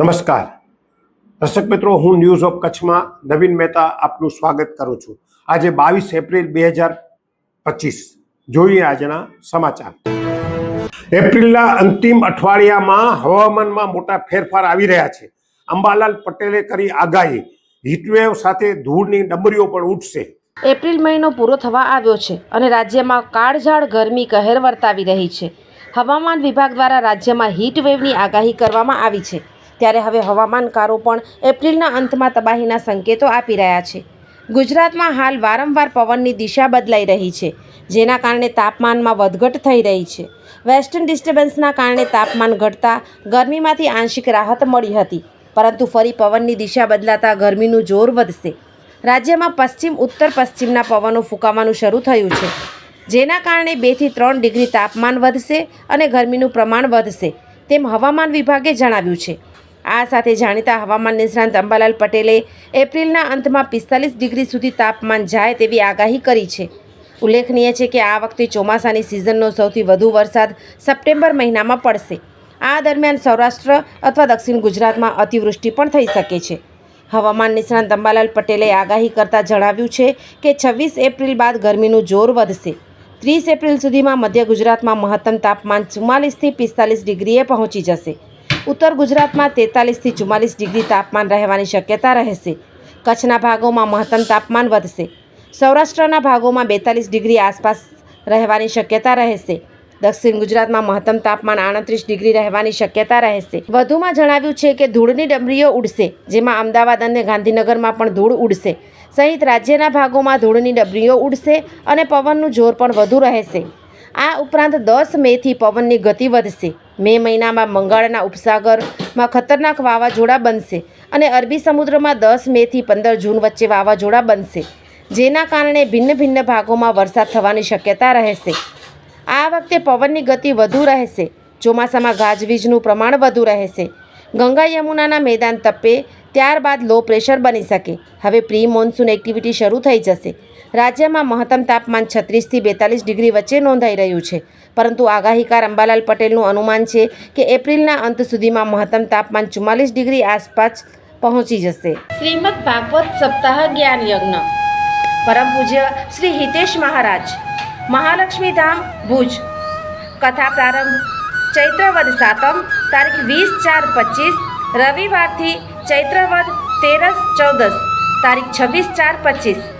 નમસ્કાર. દર્શક મિત્રો, હું ન્યૂઝ ઓફ કચ્છમાં નવીન મહેતા આપનું સ્વાગત કરું છું. આજે બાવીસ એપ્રિલ બે હજાર પચીસ. જોઈએ આજના સમાચાર. એપ્રિલના અંતિમ અઠવાડિયામાં હવામાનમાં મોટા ફેરફાર આવી રહ્યા છે. અંબાલાલ પટેલે કરી આગાહી. હીટવેવ સાથે ધૂળની ડમરીઓ પણ ઉઠશે એપ્રિલ મહિનો પૂરો થવા આવ્યો છે અને રાજ્યમાં કાળઝાળ ગરમી કહેર વર્તાવી રહી છે. હવામાન વિભાગ દ્વારા રાજ્યમાં હીટ વેવની આગાહી કરવામાં આવી છે. ત્યારે હવે હવામાનકારો પણ એપ્રિલના અંતમાં તબાહીના સંકેતો આપી રહ્યા છે. ગુજરાતમાં હાલ વારંવાર પવનની દિશા બદલાઈ રહી છે, જેના કારણે તાપમાનમાં વધઘટ થઈ રહી છે. વેસ્ટર્ન ડિસ્ટર્બન્સના કારણે તાપમાન ઘટતા ગરમીમાંથી આંશિક રાહત મળી હતી, પરંતુ ફરી પવનની દિશા બદલાતા ગરમીનું જોર વધશે. રાજ્યમાં પશ્ચિમ, ઉત્તર પશ્ચિમના પવનો ફૂંકાવાનું શરૂ થયું છે, જેના કારણે બેથી ત્રણ ડિગ્રી તાપમાન વધશે અને ગરમીનું પ્રમાણ વધશે, તેમ હવામાન વિભાગે જણાવ્યું છે. આ સાથે જાણીતા હવામાન નિષ્ણાંત અંબાલાલ પટેલે એપ્રિલના અંતમાં પિસ્તાલીસ ડિગ્રી સુધી તાપમાન જાય તેવી આગાહી કરી છે. ઉલ્લેખનીય છે કે આ વખતે ચોમાસાની સિઝનનો સૌથી વધુ વરસાદ સપ્ટેમ્બર મહિનામાં પડશે. આ દરમિયાન સૌરાષ્ટ્ર અથવા દક્ષિણ ગુજરાતમાં અતિવૃષ્ટિ પણ થઈ શકે છે. હવામાન નિષ્ણાંત અંબાલાલ પટેલે આગાહી કરતાં જણાવ્યું છે કે છવ્વીસ એપ્રિલ બાદ ગરમીનું જોર વધશે. ત્રીસ એપ્રિલ સુધીમાં મધ્ય ગુજરાતમાં મહત્તમ તાપમાન ચુમ્માલીસથી પિસ્તાલીસ ડિગ્રીએ પહોંચી જશે. ઉત્તર ગુજરાતમાં તેતાલીસથી ચુમ્માલીસ ડિગ્રી તાપમાન રહેવાની શક્યતા રહેશે. કચ્છના ભાગોમાં મહત્તમ તાપમાન વધશે. સૌરાષ્ટ્રના ભાગોમાં બેતાલીસ ડિગ્રી આસપાસ રહેવાની શક્યતા રહેશે. દક્ષિણ ગુજરાતમાં મહત્તમ તાપમાન આડત્રીસ ડિગ્રી રહેવાની શક્યતા રહેશે. વધુમાં જણાવ્યું છે કે ધૂળની ડમરીઓ ઉડશે, જેમાં અમદાવાદ અને ગાંધીનગરમાં પણ ધૂળ ઉડશે. સહિત રાજ્યના ભાગોમાં ધૂળની ડમરીઓ ઉડશે અને પવનનું જોર પણ વધુ રહેશે. આ ઉપરાંત દસ મેથી પવનની ગતિ વધશે. મે મહિનામાં બંગાળના ઉપસાગરમાં ખતરનાક વાવાઝોડા બનશે અને અરબી સમુદ્રમાં દસ મેથી પંદર જૂન વચ્ચે વાવાઝોડા બનશે, જેના કારણે ભિન્ન ભિન્ન ભાગોમાં વરસાદ થવાની શક્યતા રહેશે. આ વખતે પવનની ગતિ વધુ રહેશે, ચોમાસામાં ગાજવીજનું પ્રમાણ વધુ રહેશે. ગંગા યમુનાના મેદાન તપે, ત્યારબાદ લો પ્રેશર બની શકે. હવે પ્રી મોન્સૂન એક્ટિવિટી શરૂ થઈ જશે. રાજ્યમાં મહત્તમ તાપમાન છત્રીસથી બેતાલીસ ડિગ્રી વચ્ચે નોંધાઈ રહ્યું છે. પરંતુ આગાહીકાર અંબાલાલ પટેલનું અનુમાન છે કે એપ્રિલના અંત સુધીમાં મહત્તમ તાપમાન ચુમ્માલીસ ડિગ્રી આસપાસ પહોંચી જશે. શ્રીમદ ભાગવત સપ્તાહ જ્ઞાન યજ્ઞ. પરમ પૂજ્ય શ્રી હિતેશ મહારાજ. મહાલક્ષ્મી ધામ, ભુજ. કથા પ્રારંભ ચૈત્રવદ સાતમ, તારીખ વીસ ચાર પચીસ, રવિવારથી ચૈત્રવદ તેરસ ચૌદસ, તારીખ છવ્વીસ ચાર પચીસ.